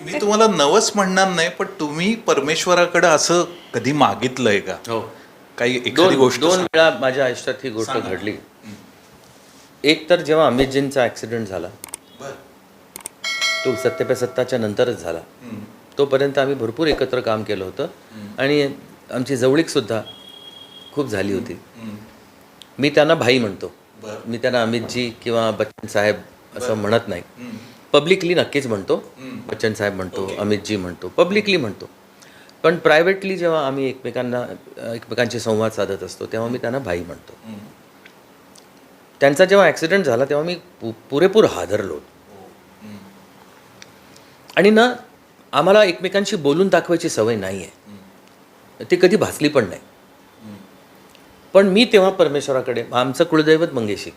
मी तुम्हाला नवस म्हणणार नाही पण तुम्ही परमेश्वराकडे असं कधी मागितलंय का हो काही एखादी दोन गोष्ट दोन सांग. वेळा माझ्या आयुष्यात ही गोष्ट. घडली एक तर जेव्हा अमितजींचा ॲक्सिडेंट झाला बरं. तो सत्य सत्ताच्या नंतरच झाला हम्म. तोपर्यंत आम्ही भरपूर एकत्र काम केलं होतं आणि आमची जवळीकसुद्धा खूप झाली होती हम्म. मी त्यांना भाई म्हणतो बरं. मी त्यांना अमितजी किंवा बच्चन साहेब असं म्हणत नाही हम्म. पब्लिकली नक्कीच म्हणतो. बच्चन साहेब म्हणतो. अमितजी म्हणतो पब्लिकली म्हणतो पण प्रायव्हेटली जेव्हा आम्ही एकमेकांना एकमेकांशी संवाद साधत असतो तेव्हा मी त्यांना भाई म्हणतो. त्यांचा जेव्हा ॲक्सिडेंट झाला तेव्हा मी पु पुरेपूर हादरलो. आणि ना आम्हाला एकमेकांशी बोलून दाखवायची सवय नाही आहे ती कधी भासली पण नाही. पण मी तेव्हा परमेश्वराकडे आमचं कुलदैवत मंगेशी.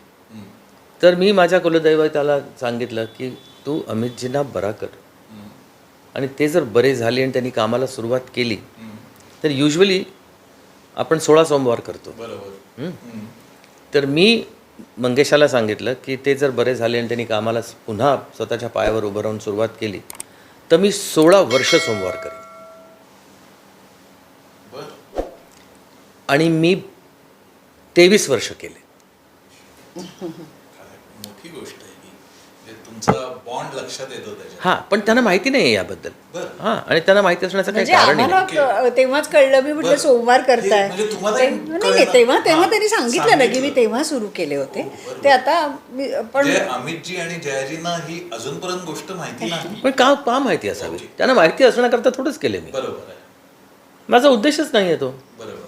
तर मी माझ्या कुलदैवताला सांगितलं की तू अमितजींना बरा कर. आणि ते जर बरे झाले आणि त्यांनी कामाला सुरुवात केली. तर युजली आपण सोळा सोमवार करतो हं? तर मी मंगेशाला सांगितलं की ते जर बरे झाले आणि त्यांनी कामाला पुन्हा स्वतःच्या पायावर उभं राहून सुरुवात केली तर मी सोळा वर्ष सोमवार करेन. आणि मी तेवीस वर्ष केले मोठी गोष्ट आहे ही म्हणजे तुमचा बॉन्ड लक्षात येतो हां पण त्यांना माहिती नाही आहे याबद्दल. हां आणि त्यांना माहिती असण्याचं काही म्हणजे कारण आम्हाला नाही. क- तेव्हाच कळलं मी म्हटलं. सोमवार करताय. हे म्हणजे तुम्हाला ते- हे नाही तेव्हा तेव्हा त्यांनी सांगितलं ना की मी. तेव्हा सुरू केले होते. हो. ते आता मी पण म्हणजे अमितजी आणि जयाजींना ही अजूनपर्यंत गोष्ट माहिती नाही. पण का का माहिती असावी? त्यांना माहिती असण्याकरता थोडंच केले मी. बरोबर आहे. माझा उद्देशच नाही आहे तो. बरोबर.